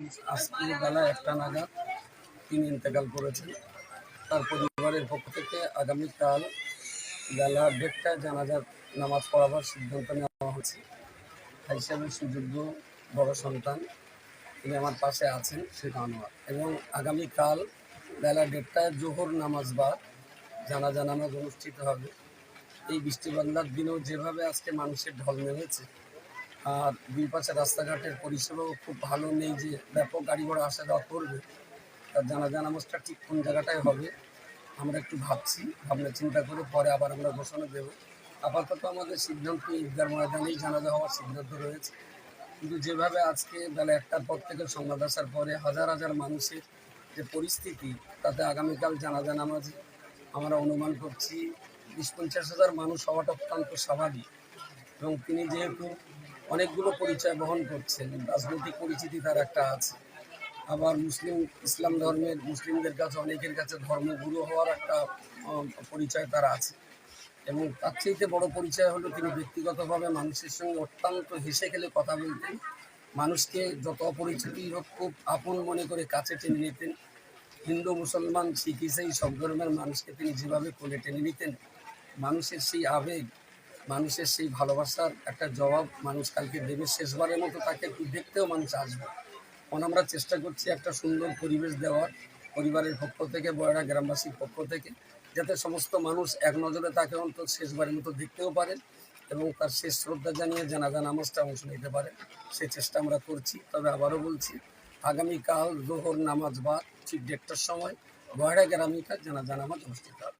আজকে বেলা একটা নাগাদ তিনি ইন্তেকাল করেছেন। তার পরিবারের পক্ষ থেকে আগামীকাল বেলা দেড়টায় জানাজার নামাজ পড়াবার সিদ্ধান্ত নেওয়া হয়েছে। হিসাবে সুযোগ্য বড় সন্তান। তিনি আমার পাশে আছেন শেখ আনোয়ার এবং আগামীকাল বেলা দেড়টায় জোহর নামাজ বাদ জানাজা নামাজ অনুষ্ঠিত হবে। এই বৃষ্টিবাংলার দিনেও যেভাবে আজকে মানুষের ঢল নেমেছে আর দুই পাশে রাস্তাঘাটের পরিষেবাও খুব ভালো নেই যে ব্যাপক গাড়ি ঘোড়া আসা যাওয়া করবে। তার জানাজা নামাজটা ঠিক কোন জায়গাটায় হবে, আমরা একটু ভাবছি, ভাবনা চিন্তা করে পরে আবার আমরা ঘোষণা দেব। আপাতত আমাদের সিদ্ধান্ত ঈদগার ময়দানেই জানাজা হওয়ার সিদ্ধান্ত রয়েছে। কিন্তু যেভাবে আজকে বেলা একটার পর থেকে সংবাদ আসার পরে হাজার হাজার মানুষের যে পরিস্থিতি, তাতে আগামীকাল জানাজা নামাজে আমরা অনুমান করছি, বিশ পঞ্চাশ হাজার মানুষ হওয়াটা অত্যন্ত স্বাভাবিক। এবং তিনি যেহেতু অনেকগুলো পরিচয় বহন করছেন, রাজনৈতিক পরিচিতি তার একটা আছে। আবার মুসলিম, ইসলাম ধর্মের মুসলিমদের কাছে, অনেকের কাছে ধর্মগুরু হওয়ার একটা পরিচয় তার আছে। এবং তার চাইতে বড় পরিচয় হলো তিনি ব্যক্তিগতভাবে মানুষের সঙ্গে অত্যন্ত হেসে খেলে কথা বলতেন। মানুষকে যত অপরিচিতই হোক, খুব আপন মনে করে কাছে টেনে নিতেন। হিন্দু, মুসলমান, শিখ, ইসাই সব ধর্মের মানুষকে তিনি যেভাবে কোলে টেনে নিতেন, মানুষের সেই আবেগ মানুষের সেই ভালোবাসার একটা জবাব মানুষ কালকে দেবে। শেষবারের মতো তাকে দেখতেও মানুষ আসবে। এখন আমরা চেষ্টা করছি একটা সুন্দর পরিবেশ দেওয়ার পরিবারের পক্ষ থেকে, বয়রা গ্রামবাসীর পক্ষ থেকে, যাতে সমস্ত মানুষ এক নজরে তাকে অন্তত শেষবারের মতো দেখতেও পারেন এবং তার শেষ শ্রদ্ধা জানিয়ে জানাজা নামাজটা অংশ নিতে পারে। সে চেষ্টা আমরা করছি, তবে আবারও বলছি, আগামীকাল জোহর নামাজ বা ঠিক দেড়টার সময় বয়রা গ্রামিকা জানাজা নামাজ অনুষ্ঠিত হবে।